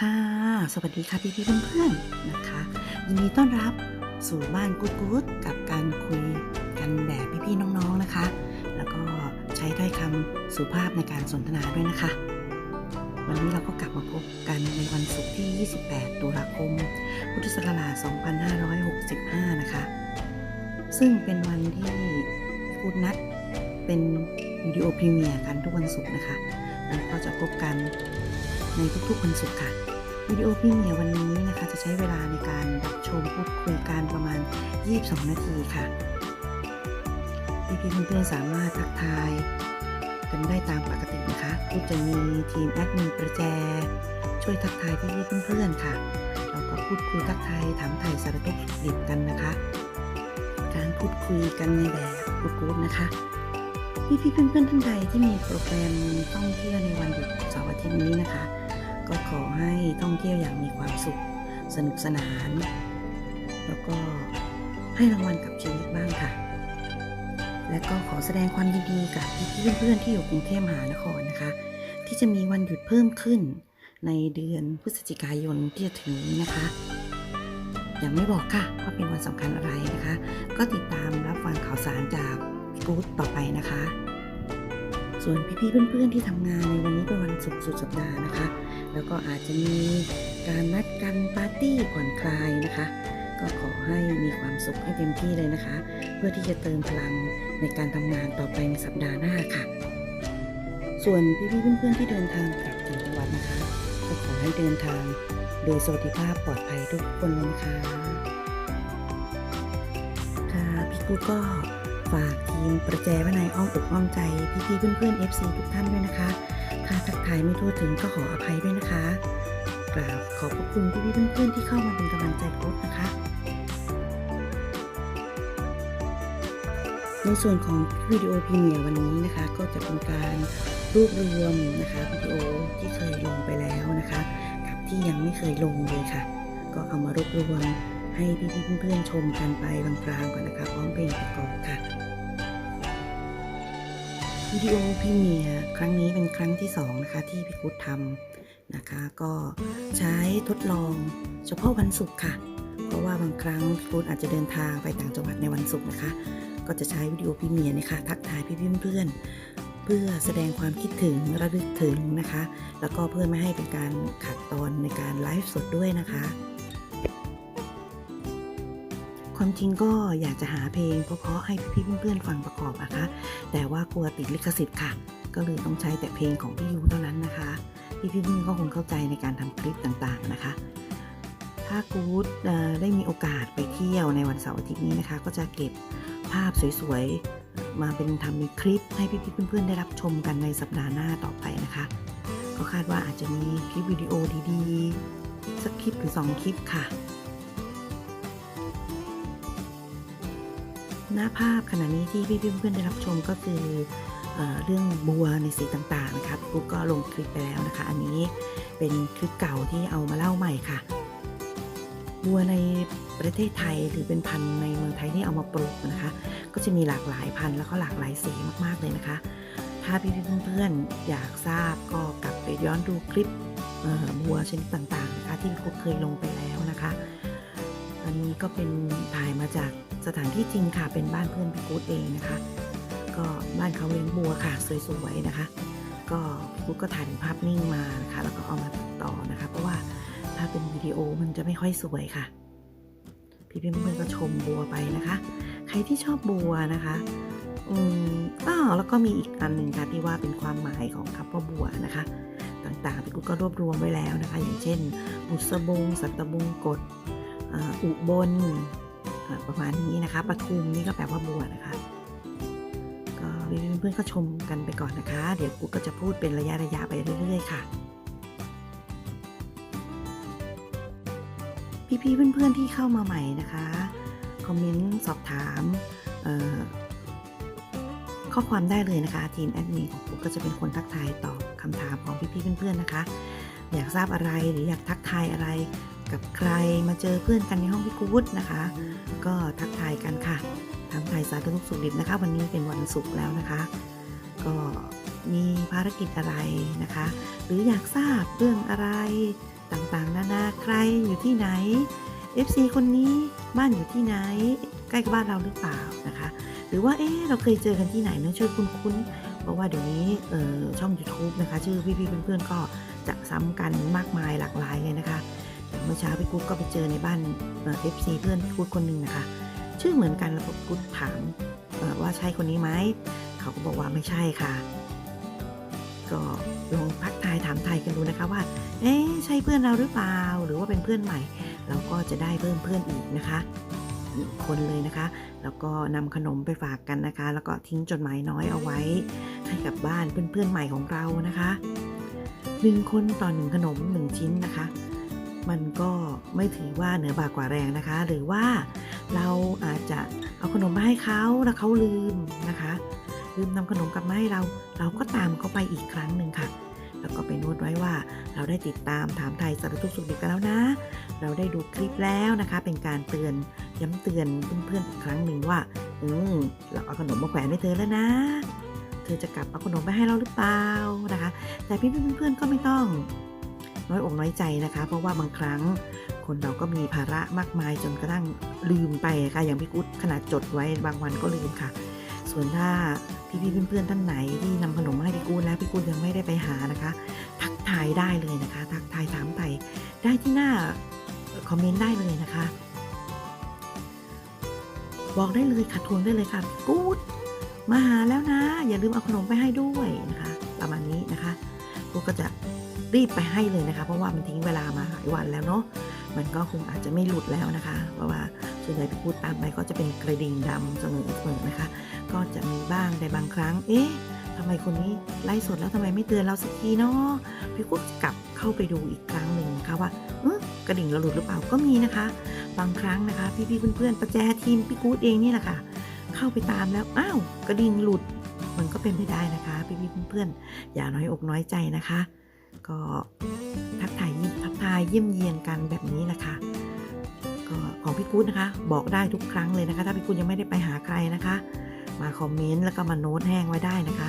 ค่ะ สวัสดีค่ะพี่พี่ๆเพื่อนๆนะคะ ยินดีต้อนรับสู่บ้านกู๊ดกู๊ดกับการคุยกันแบบพี่พี่ๆน้องๆนะคะ แล้วก็ใช้ถ้อยคำสุภาพในการสนทนาด้วยนะคะ วันนี้เราก็กลับมาพบกันในวันศุกร์ที่ 28 ตุลาคม พุทธศักราช 2565 นะคะ ซึ่งเป็นวันที่กูดนัดเป็นวิดีโอพรีเมียร์กันทุกวันศุกร์นะคะ แล้วก็จะพบกันในทุกๆวันศุกร์ค่ะ วิดีโอพรีเมียวันนี้นะคะ จะใช้เวลาในการรับชมพูดคุยกันประมาณ 22 นาทีค่ะพี่ๆเพื่อนๆสามารถทักทายกันได้ตามปกตินะคะกูจะมีทีมแอดมินประแจ ช่วยทักทายพี่ๆเพื่อนๆค่ะแล้วก็พูดคุยทักทายถามไถ่สารทุกข์สุขดิบกันนะคะ การพูดคุยกันในแบบกู๊ดนะคะพี่พี่ๆเพื่อนๆท่านใดที่มีโปรแกรมท่องเที่ยวในวันหยุดเสาร์อาทิตย์นี้นะคะ ก็ขอให้ท่องเที่ยวอย่างมีความสุข สนุกสนาน แล้วก็ให้รางวัลกับชีวิตบ้างค่ะ และก็ขอแสดงความยินดีกับพี่เพื่อนๆที่อยู่กรุงเทพมหานครนะคะ ที่จะมีวันหยุดเพิ่มขึ้นในเดือนพฤศจิกายนที่จะถึงนี้นะคะ ยังไม่บอกค่ะว่าเป็นวันสำคัญอะไรนะคะ ก็ติดตามรับฟังข่าวสารจากกู๊ดต่อไปนะคะ ส่วนพี่ๆเพื่อนๆที่ทำงานในวันนี้เป็นวันศุกร์สุดสัปดาห์นะคะ แล้วก็อาจจะมีการนัดกันปาร์ตี้ผ่อนคลายนะคะ ก็ขอให้มีความสุขให้เต็มที่เลยนะคะ เพื่อที่จะเติมพลังในการทำงานต่อไปในสัปดาห์หน้าค่ะ ส่วนพี่ๆเพื่อนๆที่เดินทางกลับต่างจังหวัดนะคะก็ขอให้เดินทางโดยสวัสดิภาพปลอดภัยทุกคนเลยนะคะค่ะพี่กูก็ ฝากทีมประแจไว้ในอ้อมอกอ้อมใจพี่ๆเพื่อนๆ FC ทุกท่านด้วยนะคะ ถ้าทักทายไม่ทั่วถึงก็ขออภัยด้วยนะคะกราบขอบพระคุณพี่ๆเพื่อนๆที่เข้ามาเป็นกำลังใจโค้ชนะคะ ในส่วนของวิดีโอพรีเมียร์วันนี้นะคะ ก็จะเป็นการรวบรวมนะคะวิดีโอที่เคยลงไปแล้วนะคะ กับที่ยังไม่เคยลงเลยค่ะ ก็เอามารวบรวม ให้พี่ๆเพื่อนๆชมกันไปกลางๆก่อนนะคะ พร้อมเพลงประกอบค่ะวิดีโอพรีเมียครั้งนี้เป็นครั้งที่สองนะคะที่พี่กุ๊ดทำนะคะ ก็ใช้ทดลองเฉพาะวันศุกร์ค่ะ เพราะว่าบางครั้งพี่กุ๊ดอาจจะเดินทางไปต่างจังหวัดในวันศุกร์นะคะ ก็จะใช้วิดีโอพรีเมียนะคะ ทักทายพี่เพื่อนๆเพื่อแสดงความคิดถึงระลึกถึงนะคะ แล้วก็เพื่อไม่ให้เป็นการขัดตอนในการไลฟ์สดด้วยนะคะ ความจริงก็อยากจะหาเพลงเพราะๆให้พี่ๆเพื่อนๆฟังประกอบนะคะ แต่ว่ากลัวติดลิขสิทธิ์ค่ะ ก็เลยต้องใช้แต่เพลงของพี่ยูเท่านั้นนะคะ พี่ๆเพื่อนก็คงเข้าใจในการทำคลิปต่างๆนะคะ ถ้ากู๊ดได้มีโอกาสไปเที่ยวในวันเสาร์อาทิตย์นี้นะคะ ก็จะเก็บภาพสวยๆ มาเป็นทำเป็นคลิปให้พี่ๆเพื่อนๆ ได้รับชมกันในสัปดาห์หน้าต่อไปนะคะ ก็คาดว่าอาจจะมีคลิปวิดีโอดีๆสักคลิปหรือสองคลิปค่ะ หน้าภาพขณะนี้ที่พี่เพื่อนๆได้รับชมก็คือเอเรื่องบัวในสีต่างๆนะคะปุ๊กก็ลงคลิปไปแล้วนะคะ อันนี้เป็นคลิปเก่าที่เอามาเล่าใหม่ค่ะ บัวในประเทศไทยหรือเป็นพันธุ์ในเมืองไทยที่เอามาปลูกนะคะ ก็จะมีหลากหลายพันธุ์แล้วก็หลากหลายสีมากๆเลยนะคะ ถ้าพี่เพื่อนๆอยากทราบก็กลับไปย้อนดูคลิปบัวชนิดต่างๆนะคะที่พี่กุ๊กเคยลงไปแล้วนะคะ อันนี้ก็เป็นถ่ายมาจากสถานที่จริงค่ะ เป็นบ้านเพื่อนพี่กู๊ดเองนะคะ ก็บ้านเขาเลี้ยงบัวค่ะ สวยๆนะคะ ก็พี่กู๊ดก็ถ่ายเป็นภาพนิ่งมานะคะ แล้วก็เอามาตัดต่อนะคะ เพราะว่าถ้าเป็นวิดีโอมันจะไม่ค่อยสวยค่ะ พี่เพื่อนๆก็ชมบัวไปนะคะ ใครที่ชอบบัวนะคะ อืมอ้าวแล้วก็มีอีกอันหนึ่งค่ะที่ว่าเป็นความหมายของคำว่าบัวนะคะต่างๆพี่กู๊ดก็รวบรวมไว้แล้วนะคะ อย่างเช่น บุษบง สัตบงกฎ อุบลประมาณนี้นะคะปทุมนี่ก็แปลว่าบัวนะคะ ก็เพื่อนๆก็ชมกันไปก่อนนะคะ เดี๋ยวกูก็จะพูดเป็นระยะระยะไปเรื่อยๆค่ะ พี่ๆเพื่อนๆที่เข้ามาใหม่นะคะคอมเมนต์สอบถามข้อความได้เลยนะคะทีมแอดมินของกูก็จะเป็นคนทักทายตอบคำถามของพี่ๆเพื่อนๆนะคะ อยากทราบอะไรหรืออยากทักทายอะไร กับใครมาเจอเพื่อนกันในห้องพี่กู๊ดนะคะ ก็ทักทายกันค่ะทางไทยสาธารณสุขดิบนะคะ วันนี้เป็นวันศุกร์แล้วนะคะ ก็มีภารกิจอะไรนะคะ หรืออยากทราบเรื่องอะไรต่างๆ นานาใครอยู่ที่ไหน FC คนนี้บ้านอยู่ที่ไหน ใกล้กับบ้านเราหรือเปล่านะคะ หรือว่าเอ๊ะเราเคยเจอกันที่ไหนนะช่วยคุ้นๆเพราะว่าเดี๋ยวนี้ช่อง YouTube นะคะ ชื่อพี่ๆเพื่อนๆก็จะซ้ำกันมากมายหลากหลายเลยนะคะ เมื่อเช้าพี่กุ๊กก็ไปเจอในบ้านเอ่อฟซีเพื่อนพี่กุ๊กคนหนึ่งนะคะ ชื่อเหมือนกันแล้วพี่กุ๊กถามว่าใช่คนนี้ไหมเขาก็บอกว่าไม่ใช่ค่ะ ก็ลองพักทายถามไทยกันดูนะคะว่า เอ๊ะใช่เพื่อนเราหรือเปล่าหรือว่าเป็นเพื่อนใหม่ เราก็จะได้เพิ่มเพื่อนอีกนะคะหนึ่งคนเลยนะคะ แล้วก็นำขนมไปฝากกันนะคะ แล้วก็ทิ้งจดหมายน้อยเอาไว้ ให้กับบ้านเพื่อนๆใหม่ของเรานะคะหนึ่งคนต่อหนึ่งขนมหนึ่งชิ้นนะคะ มันก็ไม่ถือว่าเหนือบากกว่าแรงนะคะ หรือว่าเราอาจจะเอาขนมมาให้เขาแล้วเขาลืมนะคะ ลืมนำขนมกลับมาให้เรา เราก็ตามเขาไปอีกครั้งหนึ่งค่ะ แล้วก็ไปโน้ตไว้ว่าเราได้ติดตามถามไทยสารทุกสุขดิบกันแล้วนะ เราได้ดูคลิปแล้วนะคะ เป็นการเตือนย้ำเตือนเพื่อนๆอีกครั้งหนึ่งว่า อืมเราเอาขนมมาแขวนให้เธอแล้วนะเธอจะกลับเอาขนมไปให้เราหรือเปล่านะคะ แต่พี่เพื่อนๆก็ไม่ต้อง น้อยอกน้อยใจนะคะ เพราะว่าบางครั้งคนเราก็มีภาระมากมายจนกระทั่งลืมไปค่ะอย่างพี่กุ๊ดขนาดจดไว้บางวันก็ลืมค่ะ ส่วนถ้าพี่ๆเพื่อนๆท่านไหนที่นำขนมมาให้พี่กุ๊ดแล้วพี่กุ๊ดยังไม่ได้ไปหานะคะ ทักทายได้เลยนะคะ ทักทายถามไทยได้ที่หน้าคอมเมนต์ได้เลยนะคะบอกได้เลยค่ะทวงได้เลยค่ะกู๊ดมาหาแล้วนะ อย่าลืมเอาขนมไปให้ด้วยนะคะ ประมาณนี้นะคะกูก็จะ รีบไปให้เลยนะคะ เพราะว่ามันทิ้งเวลามาหลายวันแล้วเนาะมันก็คงอาจจะไม่หลุดแล้วนะคะ เพราะว่าส่วนใหญ่พี่พูดตามไปก็จะเป็นกระดิ่งดำเสมอเสมอนะคะ ก็จะมีบ้างในบางครั้ง เอ๊ะทำไมคนนี้ไล่สดแล้วทำไมไม่เตือนเราสักทีเนาะพี่กุ๊ดกลับเข้าไปดูอีกครั้งหนึ่งนะคะว่าเอ๊ะกระดิ่งเราหลุดหรือเปล่าก็มีนะคะ บางครั้งนะคะ พี่ๆเพื่อนๆประแจทีมพี่กู๊ดเองนี่แหละค่ะ เข้าไปตามแล้วอ้าวกระดิ่งหลุดมันก็เป็นไปได้นะคะ พี่ๆเพื่อนๆอย่าน้อยอกน้อยใจนะคะ ก็ทักทายยิ้มทักทายเยี่ยมเยียนกันแบบนี้แหละค่ะก็ของพี่กู๊ดนะคะ บอกได้ทุกครั้งเลยนะคะ ถ้าพี่กู๊ดยังไม่ได้ไปหาใครนะคะ มาคอมเมนต์แล้วก็มาโน้ตแห้งไว้ได้นะคะ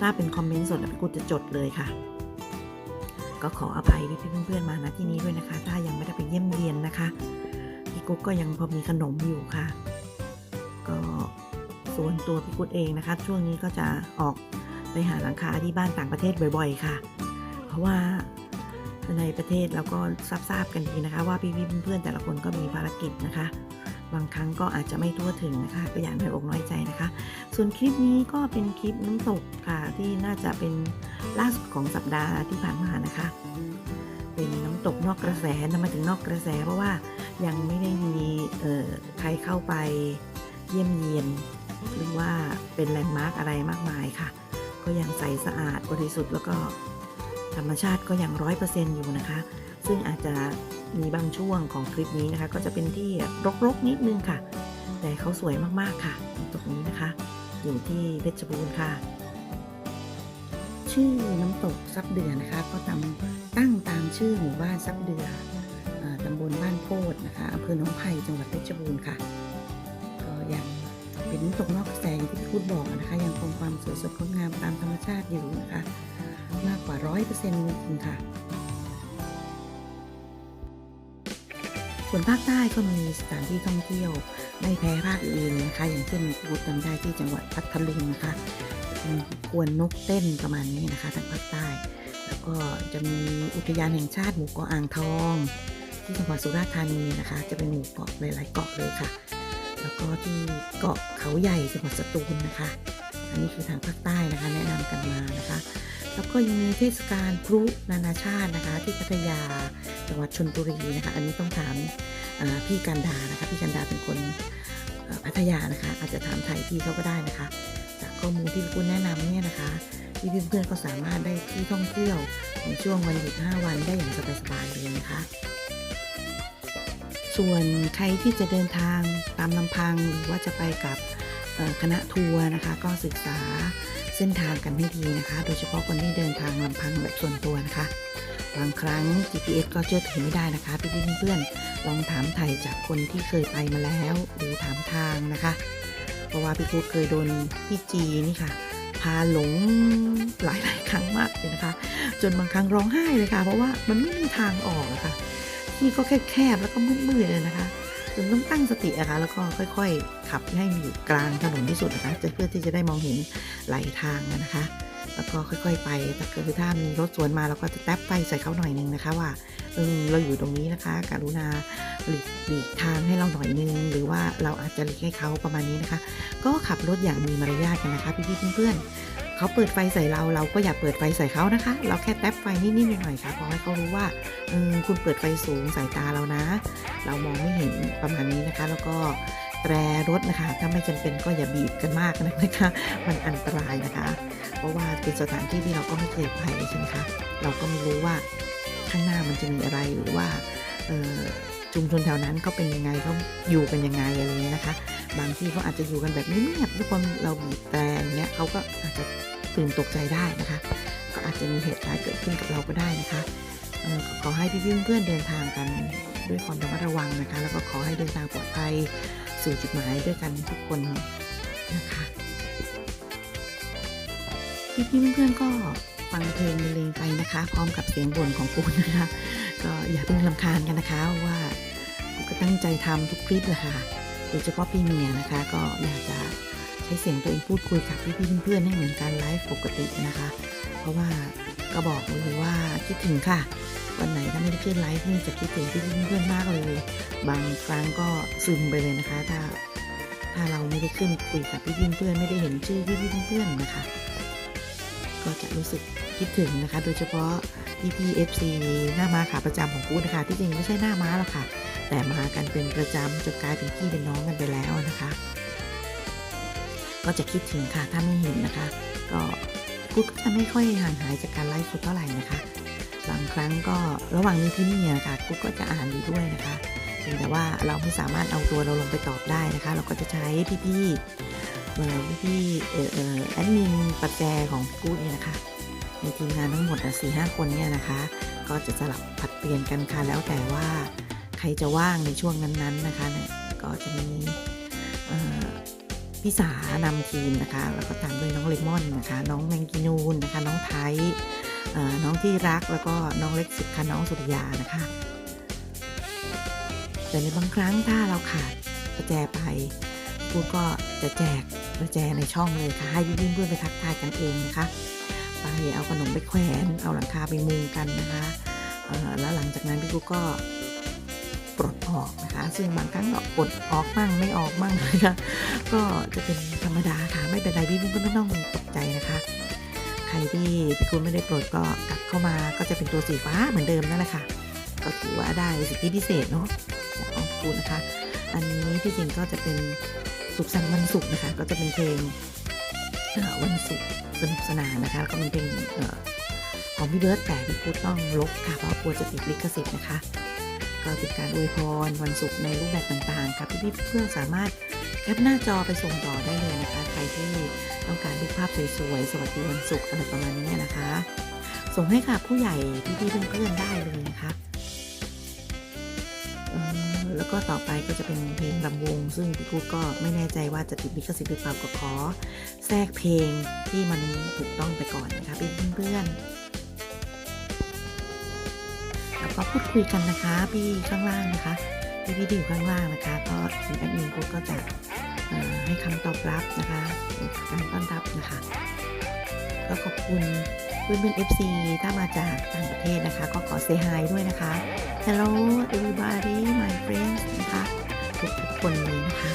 ถ้าเป็นคอมเมนต์สดพี่กู๊ดจะจดเลยค่ะ ก็ขออภัยพี่เพื่อนๆมาณที่นี้ด้วยนะคะ ถ้ายังไม่ได้ไปเยี่ยมเยียนนะคะพี่กุ๊กก็ยังพอมีขนมอยู่ค่ะ ก็ส่วนตัวพี่กุ๊กเองนะคะ ช่วงนี้ก็จะออกไปหาหลังคาที่บ้านต่างประเทศบ่อย ๆ ค่ะ เพราะว่าในประเทศเราก็ทราบๆกันดีนะคะ ว่าพี่ๆเพื่อนๆแต่ละคนก็มีภารกิจนะคะ บางครั้งก็อาจจะไม่ทั่วถึงนะคะ ก็อย่าน้อยอกน้อยใจนะคะ ส่วนคลิปนี้ก็เป็นคลิปน้ำตกค่ะที่น่าจะเป็นล่าสุดของสัปดาห์ที่ผ่านมานะคะ เป็นน้ำตกนอกกระแสนำมาถึงนอกกระแส เพราะว่ายังไม่ได้มีใครเข้าไปเยี่ยมเยียนหรือว่าเป็นแลนด์มาร์กอะไรมากมายค่ะ ก็ยังใสสะอาดบริสุทธิ์แล้วก็ ธรรมชาติก็ยังร้อยเปอร์เซ็นต์อยู่นะคะ ซึ่งอาจจะมีบางช่วงของคลิปนี้นะคะ ก็จะเป็นที่รกๆนิดนึงค่ะ แต่เขาสวยมากๆค่ะน้ำตกนี้นะคะ อยู่ที่เพชรบูรณ์ค่ะ ชื่อน้ำตกซับเดือนะคะ ก็ตำตั้งตามชื่อหมู่บ้านซับเดืออ่าตำบลบ้านโพดนะคะอำเภอหนองไผ่จังหวัดเพชรบูรณ์ค่ะ ก็ยังเป็นน้ำตกนอกกระแสอย่างที่พี่พูดบอกนะคะ ยังคงความสวยสดงดงามตามธรรมชาติอยู่นะคะ มากกว่าร้อยเปอร์เซ็นต์จริงค่ะ ส่วนภาคใต้ก็มีสถานที่ท่องเที่ยวไม่แพ้ภาคอื่นเลยนะคะ อย่างเช่นพูดจำได้ที่จังหวัดพัทลุงนะคะมีกวนนกเต้นประมาณนี้นะคะทางภาคใต้ แล้วก็จะมีอุทยานแห่งชาติหมู่เกาะอ่างทอง ที่จังหวัดสุราษฎร์ธานีนะคะ จะเป็นหมู่เกาะหลายๆเกาะเลยค่ะ แล้วก็ที่เกาะเขาใหญ่จังหวัดสตูลนะคะ อันนี้คือทางภาคใต้นะคะ แนะนำกันมานะคะ แล้วก็ยังมีเทศกาลพลุนานาชาตินะคะ ที่พัทยาจังหวัดชลบุรีนะคะ อันนี้ต้องถามพี่กันดานะคะพี่กันดาเป็นคนพัทยานะคะ อาจจะถามไทยพี่เขาก็ได้นะคะจากข้อมูลที่คุณแนะนำเนี่ยนะคะพี่เพื่อนๆก็สามารถได้ที่ท่องเที่ยวในช่วงวันหยุด 5 วันได้อย่างสบายๆเลยนะคะ ส่วนใครที่จะเดินทางตามลำพังหรือว่าจะไปกับคณะทัวร์นะคะ ก็ศึกษา เส้นทางกันให้ดีนะคะ โดยเฉพาะคนที่เดินทางลำพังแบบส่วนตัวนะคะ บางครั้ง GPS ก็เชื่อถือไม่ได้นะคะพี่เพื่อนๆลองถามไถ่จากคนที่เคยไปมาแล้ว หรือถามทางนะคะ เพราะว่าพี่พูดเคยโดนพี่จีนี่ค่ะ พาหลงหลายหลายครั้งมากเลยนะคะ จนบางครั้งร้องไห้เลยค่ะ เพราะว่ามันไม่มีทางออกอะค่ะที่ก็แคบๆแล้วก็มืดๆเลยนะคะ จนต้องตั้งสติอะคะแล้วก็ค่อยๆ ขับให้อยู่กลางถนนที่สุดนะคะจะเพื่อที่จะได้มองเห็นไหลทางนะคะ แล้วก็ค่อยๆไปถ้าเกิดถ้ามีรถสวนมาเราก็จะแทบไฟใส่เขาหน่อยนึงนะคะว่าเออเราอยู่ตรงนี้นะคะ กรุณาหลีกหลีกทางให้เราหน่อยนึง หรือว่าเราอาจจะหลีกให้เขาประมาณนี้นะคะ ก็ขับรถอย่างมีมารยาทกันนะคะพี่ๆเพื่อนๆ เขาเปิดไฟใส่เราเราก็อย่าเปิดไฟใส่เขานะคะ เราแค่แทบไฟนิดๆหน่อยๆค่ะพอให้เขารู้ว่าคุณเปิดไฟสูงสายตาเรานะ เรามองไม่เห็นประมาณนี้นะคะ แล้วก็แตรรถนะคะ ถ้าไม่จำเป็นก็อย่าบีบกันมากนะคะ มันอันตรายนะคะ เพราะว่าเป็นสถานที่ที่เราก็ไม่เคยไปใช่ไหมคะเราก็ไม่รู้ว่าข้างหน้ามันจะมีอะไรหรือว่าชุมชนแถวนั้นเขาเป็นยังไงเขาอยู่กันยังไงอะไรอย่างเงี้ยนะคะ บางที่เขาอาจจะอยู่กันแบบเงียบๆทุกคนเราบีบแตรอย่างเงี้ยเขาก็อาจจะตื่นตกใจได้นะคะ ก็อาจจะมีเหตุร้ายเกิดขึ้นกับเราก็ได้นะคะขอให้พี่เพื่อนๆเดินทางกันด้วยความระมัดระวังนะคะ แล้วก็ขอให้เดินทางปลอดภัยสู่จุดหมายด้วยกันทุกคนนะคะพี่ๆเพื่อนๆก็ฟังเพลงบรรเลงไปนะคะ พร้อมกับเสียงบ่นของกูนะคะ ก็อย่าเพิ่งลำคาญกันนะคะว่ากูก็ตั้งใจทำทุกคลิปแหละค่ะ โดยเฉพาะพี่เมียนะคะ ก็อยากจะใช้เสียงตัวเองพูดคุยกับพี่ๆเพื่อนๆให้เหมือนการไลฟ์ปกตินะคะ เพราะว่าก็บอกเลยว่าคิดถึงค่ะ วันไหนถ้าไม่ได้ขึ้นไลฟ์นี่จะคิดถึงพี่ๆเพื่อนๆมากเลย บางครั้งก็ซึมไปเลยนะคะ ถ้าถ้าเราไม่ได้ขึ้นคุยกับพี่ๆเพื่อนๆไม่ได้เห็นชื่อพี่ๆเพื่อนๆนะคะ ก็จะรู้สึกคิดถึงนะคะ โดยเฉพาะพี่พีเอฟซีหน้าม้าขาประจำของกูนะคะ ที่จริงไม่ใช่หน้าม้าหรอกค่ะ แต่มากันเป็นประจำจนกลายเป็นพี่เป็นน้องกันไปแล้วนะคะ ก็จะคิดถึงค่ะถ้าไม่เห็นนะคะ ก็กูก็จะไม่ค่อยห่างหายจากการไลฟ์สดเท่าไหร่นะคะ บางครั้งก็ระหว่างนี้ที่นี่นะคะกูก็จะอ่านอยู่ด้วยนะคะเพียงแต่ว่าเราไม่สามารถเอาตัวเราลงไปตอบได้นะคะ เราก็จะใช้พี่ๆเอ่อพี่ๆเอ่อเออแอดมินปัจแจของกูดเนี่ยนะคะในทีมงานทั้งหมดสี่ห้าคนเนี่ยนะคะ ก็จะสลับผัดเปลี่ยนกันค่ะแล้วแต่ว่า ครจะว่างในช่วงนั้นๆนะคะเนี่ยก็จะมีพี่สานำทีมนะคะ แล้วก็ตามด้วยน้องเลมอนนะคะ น้องแมงกินูนนะคะ น้องไทยน้องที่รักแล้วก็น้องเล็กสิบค่ะน้องสุริยานะคะ แต่ในบางครั้งถ้าเราขาดประแจไปกูก็จะแจกประแจในช่องเลยค่ะ ให้พี่ๆเพื่อนไปทักทายกันเองนะคะ ไปเอาขนมไปแขวน เอาหลังคาไปมุงกันนะคะแล้วหลังจากนั้นพี่กุ๊กก็ปลด ออกนะคะ ซึ่งบางครั้งก็ปลดออกมั่งไม่ออกมั่งนะคะก็จะเป็นธรรมดาค่ะ ไม่เป็นไรพี่เพื่อนไม่ต้องตกใจนะคะ ใครที่พี่กุ๊กไม่ได้ปลดก็กลับเข้ามาก็จะเป็นตัวสีฟ้าเหมือนเดิมนั่นแหละค่ะ ก็ถือว่าได้สิทธิพิเศษเนาะจากของพี่กุ๊กนะคะ อันนี้ที่จริงก็จะเป็นสุขสันต์วันศุกร์นะคะ ก็จะเป็นเพลงวันศุกร์สนุกสนานนะคะก็เป็นเพลงของพี่เบิร์ดแต่พี่พูดต้องลบค่ะเพราะกลัวจะติดลิขสิทธิ์นะคะ ก็เป็นการอวยพรวันศุกร์ในรูปแบบต่างๆค่ะพี่ๆเพื่อนสามารถแคปหน้าจอไปส่งต่อได้เลยนะคะ ใครที่ต้องการรูปภาพสวยๆ สวัสดีวันศุกร์อะไรประมาณนี้นะคะ ส่งให้ค่ะผู้ใหญ่พี่ๆเพื่อนๆได้เลยนะคะเอ่อแล้วก็ต่อไปก็จะเป็นเพลงลำวง ซึ่งพี่กูก็ไม่แน่ใจว่าจะติดลิขสิทธิ์หรือเปล่าก็ขอ แทรกเพลงที่มันถูกต้องไปก่อนนะคะเพื่อนๆ ก็พูดคุยกันนะคะ พี่ข้างล่างนะคะพี่พี่ที่อยู่ข้างล่างนะคะ ก็ทีมแอดมินกูก็จะให้คำตอบรับนะคะการต้อนรับนะคะ ก็ขอบคุณเพื่อนเพื่อน FC ถ้ามาจากต่างประเทศนะคะ ก็ขอเซฮายด้วยนะคะ Hello everybody my friends นะคะทุกทุกๆคนเลยนะคะ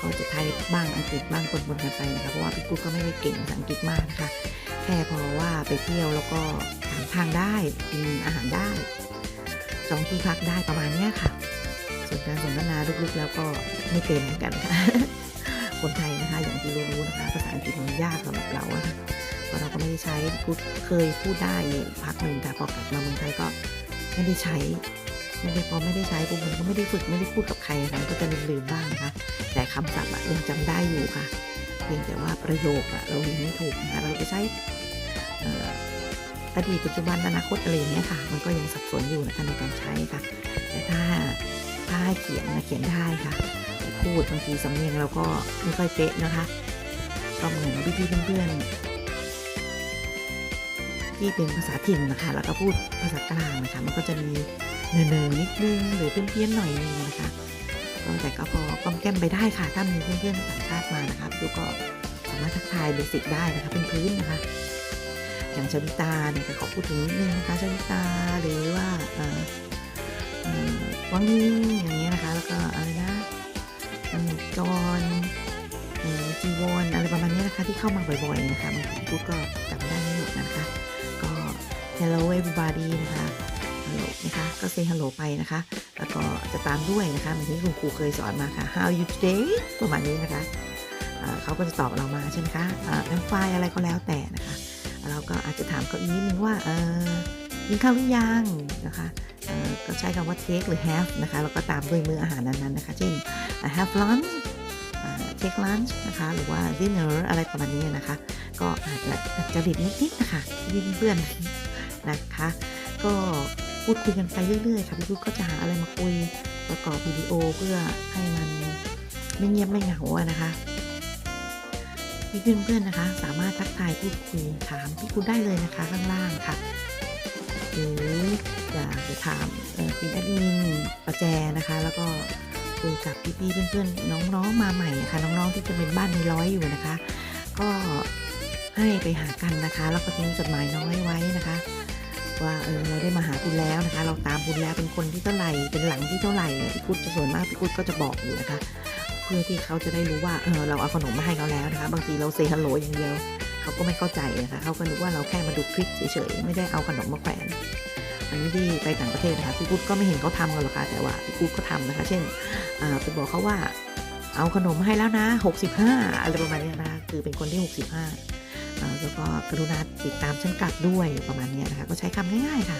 ก็จะไทยบ้างอังกฤษบ้างปนๆกันไปนะคะเพราะว่าพี่กุ๊กก็ไม่ได้เก่งภาษาอังกฤษมากนะคะ แค่พอว่าไปเที่ยวแล้วก็ถามทางได้กินอาหารได้ จองที่พักได้ประมาณนี้ค่ะ ส่วนการสนทนาลึกๆ แล้วก็ไม่เป็นเหมือนกันค่ะ คนไทยนะคะ อย่างที่รู้นะคะ ภาษาอังกฤษมันยากสำหรับเราอะเพราะเราก็ไม่ได้ใช้พูดเคยพูดได้พักหนึ่งแต่พอกลับมาเมืองไทยก็ไม่ได้ใช้ไม่ได้พอไม่ได้ใช้ปุ๊บมันก็ไม่ได้ฝึกไม่ได้พูดกับใครอะค่ะก็จะลืมๆบ้างนะคะ แต่คำศัพท์อะยังจำได้อยู่ค่ะ เพียงแต่ว่าประโยคอะเราเรียนไม่ถูกนะคะเราจะใช้ อดีตปัจจุบันอนาคตอะไรอย่างเงี้ยค่ะ มันก็ยังสับสนอยู่นะคะในการใช้ค่ะ แต่ถ้าถ้าเขียนนะเขียนได้ค่ะแต่พูดบางทีสำเนียงเราก็ไม่ค่อยเป๊ะนะคะก็เหมือนพี่ๆเพื่อนๆที่เป็นภาษาถิ่นนะคะ แล้วก็พูดภาษากลางนะคะ มันก็จะมีเนอๆนิดนึงหรือเพี้ยนๆหน่อยนึงนะคะก็แต่ก็พอก้อมแก้มไปได้ค่ะ ถ้ามีเพื่อนๆต่างชาติมานะคะพี่ก็สามารถทักทายเบสิกได้นะคะเป็นพื้นนะคะ อย่างชวิตาเนี่ยก็ขอพูดถึงนิดนึงนะคะชวิตาหรือว่าวังยิงอย่างเงี้ยนะคะ แล้วก็อะไรนะจอนจีวอนอะไรประมาณนี้นะคะ ที่เข้ามาบ่อยๆนะคะบางทีพูดก็จำได้ไม่หมดนะคะ ก็ hello everybody นะคะ hello นะคะ ก็ say hello ไปนะคะ แล้วก็จะตามด้วยนะคะเหมือนที่คุณครูเคยสอนมาค่ะ how you today ประมาณนี้นะคะเอ่อเขาก็จะตอบเรามาใช่ไหมคะเอ่อ I'm fine อะไรก็แล้วแต่นะคะ เราก็อาจจะถามเขาอีกนิดนึงว่าเออกินข้าวหรือยังนะคะเออก็ใช้คำว่า take หรือ have นะคะแล้วก็ตามด้วยมื้ออาหารนั้นๆนะคะ เช่น have lunch take lunch นะคะ หรือว่า dinner อะไรประมาณนี้นะคะ ก็อาจจะจริตนิดๆนะคะที่เพื่อนนะคะ ก็พูดคุยกันไปเรื่อยๆค่ะพี่พุทธก็จะหาอะไรมาคุยประกอบวิดีโอเพื่อให้มันไม่เงียบไม่เหงาอะนะคะ พี่เพื่อนๆนะคะ สามารถทักทายพูดคุยถามพี่คุณได้เลยนะคะข้างล่างค่ะ หรืออยากจะถามเอ่อเป็นแอดมินประแจนะคะ แล้วก็คุยกับพี่ๆเพื่อนๆน้องๆมาใหม่ค่ะน้องๆที่จะเป็นบ้านในร้อยอยู่นะคะ ก็ให้ไปหากันนะคะ แล้วก็ทิ้งจดหมายน้อยไว้นะคะ ว่าเออเราได้มาหาคุณแล้วนะคะ เราตามคุณแล้วเป็นคนที่เท่าไหร่เป็นหลังที่เท่าไหร่พี่กุดจะส่วนมากพี่กุดก็จะบอกอยู่นะคะ พื่อที่เขาจะได้รู้ว่าเออเราเอาขนมมาให้เขาแล้วนะคะบางทีเราเซฮัลโหลอย่างเดียว เขาก็ไม่เข้าใจนะคะเขาก็นึกว่าเราแค่มาดูคลิปเฉยๆไม่ได้เอาขนมมาแขวนอันนี้ที่ไปต่างประเทศนะคะพี่กุ๊ดก็ไม่เห็นเขาทำกันหรอกค่ะแต่ว่าพี่กุ๊ดก็ทำนะคะ เช่นไปบอกเขาว่าเอาขนมมาให้แล้วนะ 65 อะไรประมาณนี้นะคะคือเป็นคนที่ 65 แล้วก็กรุณาติดตามฉันกลับด้วยประมาณนี้นะคะ ก็ใช้คำง่ายๆค่ะ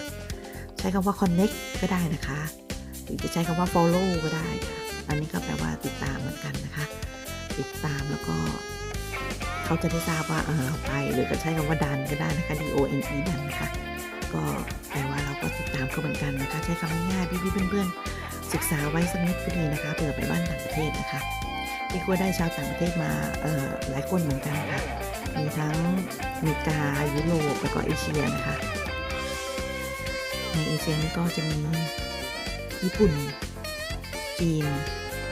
ใช้คำว่า connect ก็ได้นะคะ หรือจะใช้คำว่า follow ก็ได้ค่ะ อันนี้ก็แปลว่าติดตามเหมือนกันนะคะ ติดตามแล้วก็ เขาจะได้ทราบว่าเออเราไป หรือจะใช้คำว่าดันก็ได้นะคะ D O N E ดันนะคะ ก็แปลว่าเราก็ติดตามเขาเหมือนกันนะคะ ใช้คำง่ายๆพี่ๆเพื่อนๆ ศึกษาไว้สักนิดก็ดีนะคะเผื่อไปบ้านต่างประเทศนะคะพี่ก็ได้ชาวต่างประเทศมาเออหลายคนเหมือนกันค่ะมีทั้งอเมริกายุโรปแล้วก็เอเชียนะคะในเอเชียนี่ก็จะมีญี่ปุ่น จีน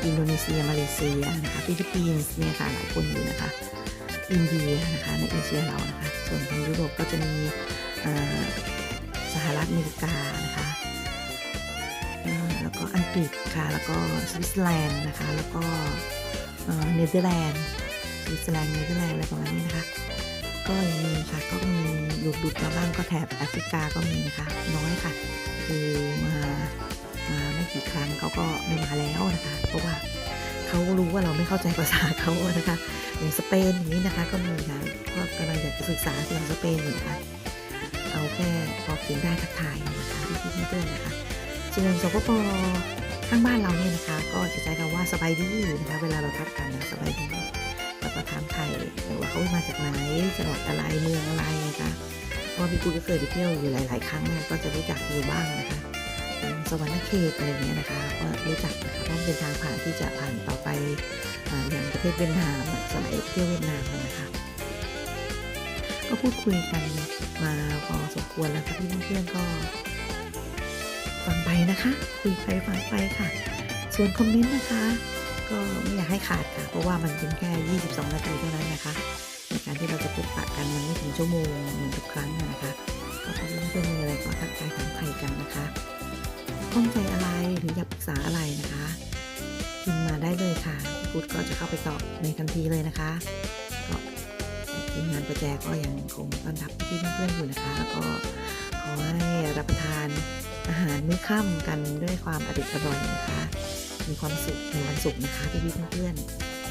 อินโดนีเซีย มาเลเซียนะคะฟิลิปปินส์เนี่ยค่ะหลายคนอยู่นะคะ อินเดียนะคะในเอเชียเรานะคะ ส่วนของยุโรปก็จะมีสหรัฐอเมริกานะคะแล้วก็อังกฤษค่ะ แล้วก็สวิตเซอร์แลนด์นะคะ แล้วก็เนเธอร์แลนด์สวิตเซอร์แลนด์เนเธอร์แลนด์อะไรประมาณนี้นะคะ ก็ยังมีค่ะก็มีหลุดหลุดๆมาบ้างก็แถบแอฟริกาก็มีนะคะ น้อยค่ะ คือมา กี่ครั้งเขาก็ไม่มาแล้วนะคะ เพราะว่าเขารู้ว่าเราไม่เข้าใจภาษาเขานะคะอย่างสเปนอย่างนี้นะคะ ก็มีค่ะก็กำลังอยากจะศึกษาเรื่องสเปนอยู่นะคะเอาแค่พอเขียนได้ทักทายนะคะพี่พี่เพื่อนๆนะคะส่วนสปปข้างบ้านเราเนี่ยนะคะ ก็จะใช้คำว่าสบายดีนะคะ เวลาเราทักกันนะสบายดีแล้วก็ถามไทยว่าเขามาจากไหนจังหวัดอะไรเมืองอะไรนะคะเพราะว่าพี่กูก็เคยไปเที่ยวอยู่หลาย ๆ ครั้งเนี่ยก็จะรู้จักอยู่บ้างนะคะ สวรรณเขตอะไรเงี้ยนะคะก็รู้จักนะคะเพราะมันเป็นทางผ่านที่จะผ่านต่อไปออย่างประเทศเวียดนามสมัยเที่ยวเวียดนามนะคะก็พูดคุยกันมาพอสมควรแล้วค่ะพี่เพื่อนๆก็ฟังไปนะคะ คุยไปฟังไปค่ะ ส่วนคอมเมนต์นะคะ ก็ไม่อยากให้ขาดค่ะ เพราะว่ามันเป็นแค่ 22 นาทีเท่านั้นนะคะในการที่เราจะพบปะกันมันไม่ถึงชั่วโมงเหมือนทุกครั้งนะคะก็ถ้าเพื่อนๆมีอะไรก็ทักทายถามไทยกันนะคะ ข้องใจอะไรหรืออยากปรึกษาอะไรนะคะพิมพ์มาได้เลยค่ะพุทธก็จะเข้าไปตอบในทันทีเลยนะคะ ก็ทีมงานประแจก็ยังคงต้อนรับพี่ๆเพื่อนๆอยู่นะคะแล้วก็ขอให้รับประทานอาหารมื้อค่ำกันด้วยความอร่อยอร่อยนะคะ มีความสุขในวันศุกร์นะคะพี่ๆเพื่อน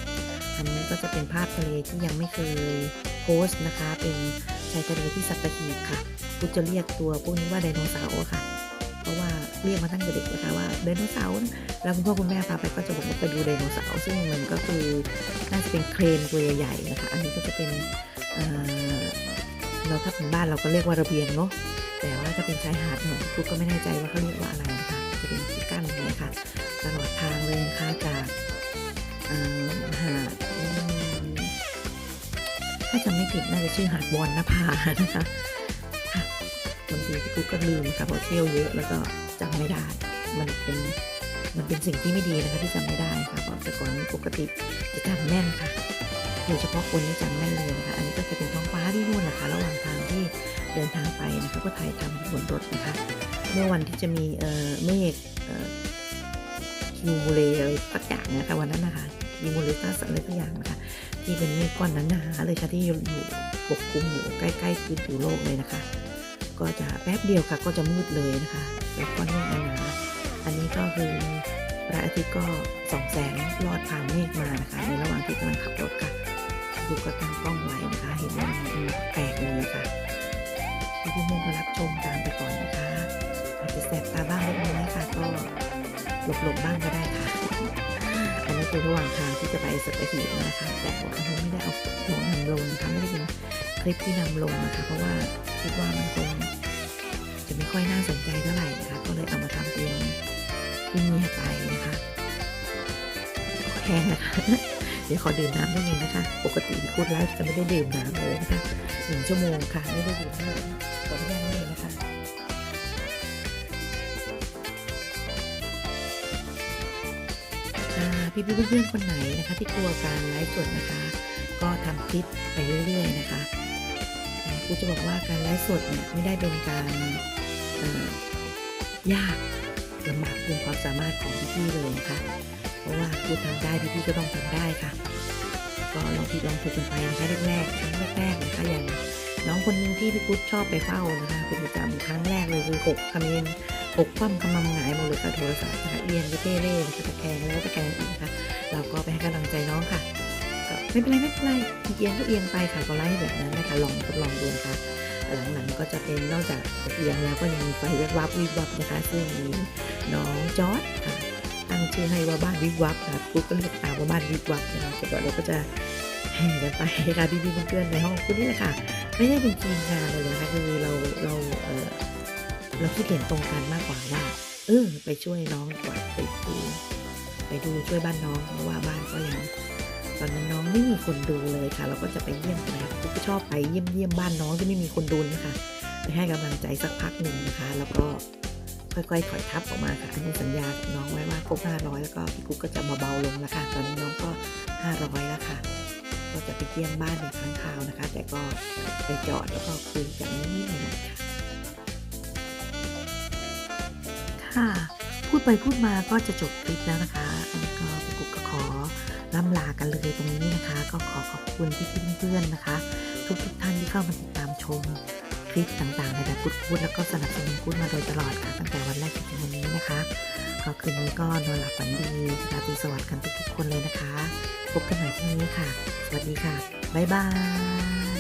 ๆอันนี้ก็จะเป็นภาพทะเลที่ยังไม่เคยโพสต์นะคะ เป็นชายทะเลที่สัตหีบค่ะกูจะเรียกตัวพวกนี้ว่าไดโนเสาร์อค่ะ เพราะว่าเรียกมาตั้งแต่เด็กนะคะว่าไดโนเสาร์แล้วคุณพ่อคุณแม่พาไปก็จะบอกว่าไปดูไดโนเสาร์ซึ่งมันก็คือน่าจะเป็นเครนตัวใหญ่ๆนะคะอันนี้ก็จะเป็นเเราถ้าเป็นบ้านเราก็เรียกว่าระเบียงเนาะแต่ว่าถ้าเป็นชายหาดเนี่ยกูก็ไม่แน่ใจว่าเขาเรียกว่าอะไรนะคะจะเป็นที่กั้นอย่างเงี้ยค่ะตลอดทางเลยนะคะจากหาดถ้าจำไม่ผิดน่าจะชื่อหาดวอนนภานะคะ ทีพี่กุ๊กก็ลืมค่ะเพราะเที่ยวเยอะแล้วก็จำไม่ได้ มันเป็นมันเป็นสิ่งที่ไม่ดีนะคะที่จำไม่ได้ค่ะเพราะแต่ก่อนปกติจะจำแม่นค่ะโดยเฉพาะคนที่จำแม่นเลยนะคะอันนี้ก็จะเป็นท้องฟ้าที่นู่นแหละคะ ระหว่างทางที่เดินทางไปนะคะก็ถ่ายทำบนรถนะคะ เมื่อวันที่จะมีเอ่อเมฆเอ่อคิวมูเลอะไรสักอย่างนะคะวันนั้นนะคะคิวมูเลตัสอะไรสักอย่างนะคะที่เป็นเมฆก้อนหนาๆเลยค่ะที่อยู่ปกคลุมอยู่ใกล้ๆพื้นผิวโลกเลยนะคะ ก็จะแป๊บเดียวค่ะก็จะมืดเลยนะคะแล้วก้อนเมฆหนาอันนี้ก็คือพระอาทิตย์ก็ส่องแสงลอดผ่านเมฆมานะคะในระหว่างที่กำลังขับรถค่ะดูก็ตั้งกล้องไว้นะคะ เห็นว่ามันแปลกเลยค่ะที่พี่มุ่งก็รับชมตามไปก่อนนะคะอาจจะแสบตาบ้างเล็กน้อยค่ะก็หลบๆบ้างก็ได้ค่ะอันนี้คือระหว่างทางที่จะไปสัตหีบนะคะ แต่ว่าอันนี้ไม่ได้เอาลงนำลงนะคะไม่ได้เป็นคลิปที่นำลงนะคะ เพราะว่า คิดว่ามันคงจะไม่ค่อยน่าสนใจเท่าไหร่นะคะ ก็เลยเอามาทำเป็นที่เงียบไปนะคะแห้งนะคะเดี๋ยวขอดื่มน้ำนิดนึงนะคะ ปกติที่พูดไลฟ์จะไม่ได้ดื่มน้ำเลยนะคะหนึ่งชั่วโมงค่ะ ไม่ได้ดื่มน้ำขออนุญาตนิดนึงนะคะพี่เพื่อนๆคนไหนนะคะ ที่กลัวการไลฟ์สดนะคะ ก็ทำคลิปไปเรื่อยๆนะคะ กูจะบอกว่าการไลฟ์สดเนี่ยไม่ได้เป็นการยากลำบากเกินความสามารถของพี่ๆเลยนะคะ เพราะว่ากูทำได้พี่ๆก็ต้องทำได้ค่ะ ก็ลองผิดลองถูกกันไปนะคะแรกๆครั้งแรกๆนะคะอย่างน้องคนหนึงที่พี่กุ๊ดชอบไปเฝ้านะคะเป็นประจำครั้งแรกเลยคือหกคำเย็นหกคว่ำคำมำหงายหมดเลยค่ะโทรศัพท์นะคะเอียงไปเท่เล่นะคะตะแคงแล้วตะแคงอีกนะคะเราก็ไปให้กำลังใจน้องค่ะ ไม่เป็นไรไม่เป็นไรเอียงก็เอียงไปค่ะก็ไล่แบบนั้นนะคะลองทดลองดูนะคะหลังๆก็จะเป็นนอกจากเอียงแล้วก็ยังมีไฟแวบวับวิบวับนะคะ ซึ่งมีน้องจอร์ดค่ะตั้งชื่อให้ว่าบ้านวิบวับนะคะปุ๊บก็เรียกตามว่าบ้านวิบวับนะคะแต่ก็เราก็จะแห่กันไปค่ะพี่ๆเพื่อนๆในห้องคุณนี่แหละค่ะ ไม่ได้เป็นทีมงานเลยนะคะคือเราเราเออเราคิดเห็นตรงกันมากกว่าว่าเออไปช่วยน้องดีกว่าไปดูไปดูช่วยบ้านน้องเพราะว่าบ้านก็ยัง ตอนนั้นน้องไม่มีคนดูเลยค่ะ เราก็จะไปเยี่ยมนะคะก็ชอบไปเยี่ยมเยี่ยมบ้านน้องที่ไม่มีคนดูนะคะไปให้กำลังใจสักพักหนึ่งนะคะ แล้วก็ค่อยๆถอยทับออกมาค่ะอันนี้สัญญากับน้องไว้ว่าครบ500 แล้วก็พี่กุ๊กก็จะมาเบาลงแล้วค่ะตอนนี้น้องก็ 500 แล้วค่ะก็จะไปเยี่ยมบ้านในครั้งคราวนะคะ แต่ก็ไปจอดแล้วก็คุยกันนิดหน่อยค่ะค่ะ พูดไปพูดมาก็จะจบคลิปแล้วนะคะอันนี้ก็พี่กุ๊กก็ขอล่ำลากันเลยตรงนี้นะคะ ก็ขอขอบคุณพี่ๆเพื่อนๆนะคะ ทุกทุกๆท่านที่เข้ามาติดตามชมคลิปต่างๆในแบบกุดกุดแล้วก็สนับสนุนกุดมาโดยตลอดค่ะตั้งแต่วันแรกจนถึงวันนี้นะคะก็คืนนี้ก็นอนหลับฝันดีราตรีสวัสดิ์กันทุกๆคนเลยนะคะ พบกันใหม่พรุ่นี้ค่ะ สวัสดีค่ะบ๊ายบาย